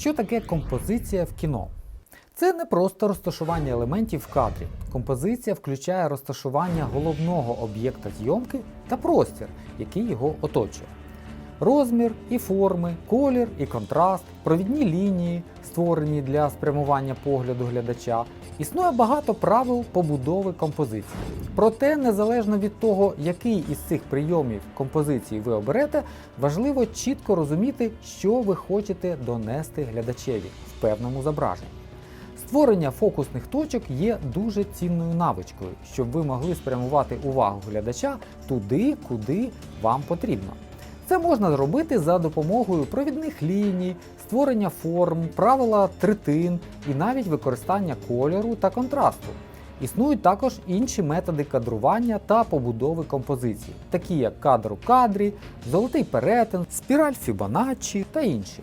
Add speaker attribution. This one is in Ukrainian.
Speaker 1: Що таке композиція в кіно? Це не просто розташування елементів в кадрі. Композиція включає розташування головного об'єкта зйомки та простір, який його оточує. Розмір і форми, колір і контраст, провідні лінії, створені для спрямування погляду глядача. Існує багато правил побудови композиції. Проте, незалежно від того, який із цих прийомів композиції ви оберете, важливо чітко розуміти, що ви хочете донести глядачеві в певному зображенні. Створення фокусних точок є дуже цінною навичкою, щоб ви могли спрямувати увагу глядача туди, куди вам потрібно. Це можна зробити за допомогою провідних ліній, створення форм, правила третин і навіть використання кольору та контрасту. Існують також інші методи кадрування та побудови композиції, такі як кадр у кадрі, золотий перетин, спіраль Фібоначчі та інші.